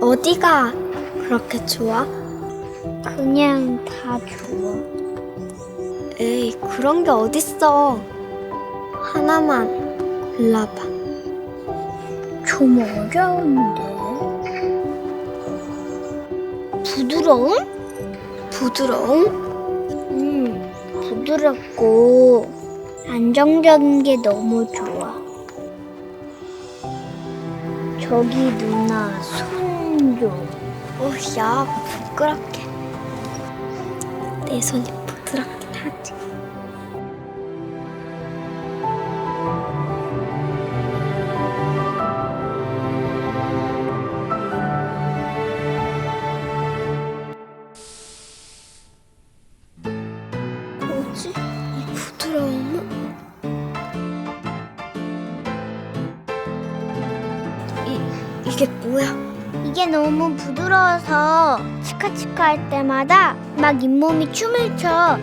어디가 그렇게 좋아? 그냥 다 좋아. 에이, 그런 게 어딨어. 하나만 골라봐. 좀 어려운데. 부드러움? 부드러움? 음, 부드럽고 안정적인 게 너무 좋아. 저기 누나 손 좀. 어, 야, 부끄럽게. 내 손이 부드럽긴 하지. 뭐지? 이 부드러움은? 이, 이게 뭐야? 이게 너무 부드러워서 치카치카 할 때마다 막 잇몸이 춤을 춰.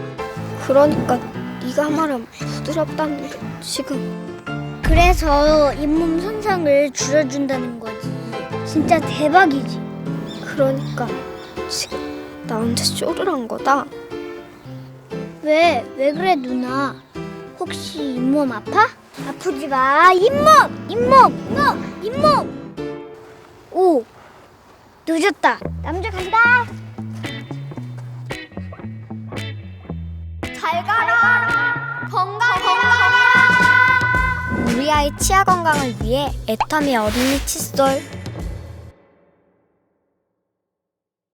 그러니까 네가 말한 부드럽다는 게 지금 그래서 잇몸 손상을 줄여준다는 거지. 진짜 대박이지. 그러니까 지금 나한테 쇼를 한 거다. 왜? 왜 그래 누나? 혹시 잇몸 아파? 아프지 마. 잇몸! 잇몸! 잇몸! 잇몸! 오! 늦었다. 남자 간다. 잘 가라. 건강해라. 우리 아이 치아 건강을 위해 애터미 어린이 칫솔